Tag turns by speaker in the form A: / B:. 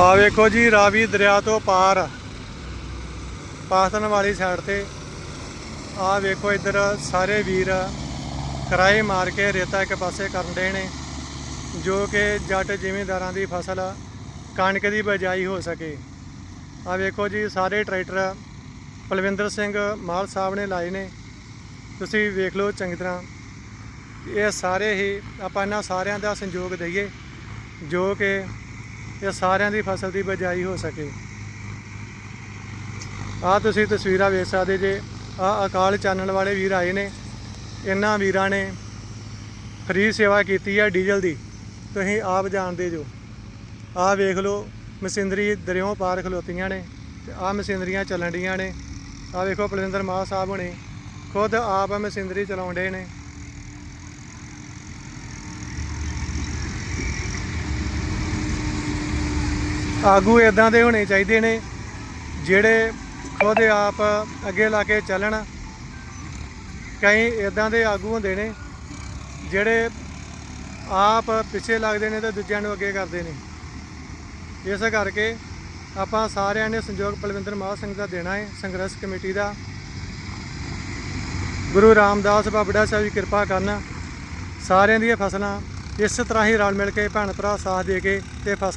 A: ਆ ਵੇਖੋ ਜੀ, ਰਾਵੀ ਦਰਿਆ ਤੋਂ ਪਾਰ ਪਾਸਤਨ ਵਾਲੀ ਸਾਈਡ ਤੇ। ਆ ਵੇਖੋ ਇੱਧਰ ਸਾਰੇ ਵੀਰ ਕਿਰਾਏ ਮਾਰ ਕੇ ਰੇਤਾ ਇੱਕ ਪਾਸੇ ਕਰਨ ਦੇ ਨੇ, ਜੋ ਕਿ ਜੱਟ ਜ਼ਿਮੀਂਦਾਰਾਂ ਦੀ ਫਸਲ ਕਣਕ ਦੀ ਬਜਾਈ ਹੋ ਸਕੇ। ਆ ਵੇਖੋ ਜੀ, ਸਾਰੇ ਟਰੈਕਟਰ ਪਲਵਿੰਦਰ ਸਿੰਘ ਮਾਲ ਸਾਹਿਬ ਨੇ ਲਾਏ ਨੇ। ਤੁਸੀਂ ਵੇਖ ਲਓ ਚੰਗੀ ਤਰ੍ਹਾਂ। ਇਹ ਸਾਰੇ ਹੀ ਆਪਾਂ ਇਹਨਾਂ ਸਾਰਿਆਂ ਦਾ ਸੰਯੋਗ ਦਈਏ, ਜੋ ਕਿ ਇਹ ਸਾਰਿਆਂ ਦੀ ਫਸਲ ਦੀ ਬਜਾਈ ਹੋ ਸਕੇ। ਆ ਤੁਸੀਂ ਤਸਵੀਰਾਂ ਵੇਖ ਸਕਦੇ ਜੇ। ਆ ਅਕਾਲ ਚਾਨਣ ਵਾਲੇ ਵੀਰ ਆਏ ਨੇ। ਇਹਨਾਂ ਵੀਰਾਂ ਨੇ ਫ੍ਰੀ ਸੇਵਾ ਕੀਤੀ ਹੈ ਡੀਜ਼ਲ ਦੀ। ਤੁਸੀਂ ਆਪ ਜਾਣਦੇ ਜੋ। ਆ ਵੇਖ ਲਓ, ਮਸ਼ੀਨਰੀ ਦਰਿਓ ਪਾਰ ਖਲੋਤੀਆਂ ਨੇ ਤੇ ਆ ਮਸ਼ੀਨਰੀਆਂ ਚੱਲਣ ਡੀਆਂ ਨੇ। ਆ ਵੇਖੋ, ਪਲਵਿੰਦਰ ਮਾਹ ਸਾਹਿਬ ਹੁਣੇ ਖੁਦ ਆਪ ਮਸ਼ੀਨਰੀ ਚਲਾਉਂਦੇ ਨੇ। ਆਗੂ ਇਦਾਂ ਦੇ ਹੋਣੇ ਚਾਹੀਦੇ ਨੇ, ਜਿਹੜੇ ਖੁਦ ਆਪ ਅੱਗੇ ਲਾ ਕੇ ਚੱਲਣ। ਕਈ ਇਦਾਂ ਦੇ ਆਗੂ ਹੁੰਦੇ ਨੇ, ਜਿਹੜੇ ਆਪ ਪਿੱਛੇ ਲੱਗਦੇ ਨੇ ਤੇ ਦੂਜਿਆਂ ਨੂੰ ਅੱਗੇ ਕਰਦੇ ਨੇ। ਇਸ ਕਰਕੇ ਆਪਾਂ ਸਾਰਿਆਂ ਨੇ ਸੰਯੋਗ ਬਲਵਿੰਦਰ ਮਾਹ ਸਿੰਘ ਦਾ ਦੇਣਾ ਹੈ, ਸੰਘਰਸ਼ ਕਮੇਟੀ ਦਾ। ਗੁਰੂ ਰਾਮਦਾਸ ਬਾਬੜਾ ਸਾਹਿਬ ਦੀ ਕਿਰਪਾ ਕਰਨ, ਸਾਰਿਆਂ ਦੀਆਂ ਫਸਲਾਂ ਇਸ ਤਰ੍ਹਾਂ ਹੀ ਰਲ ਮਿਲ ਕੇ ਭੈਣ ਭਰਾ ਸਾਥ ਦੇ ਕੇ ਤੇ ਫਸਲ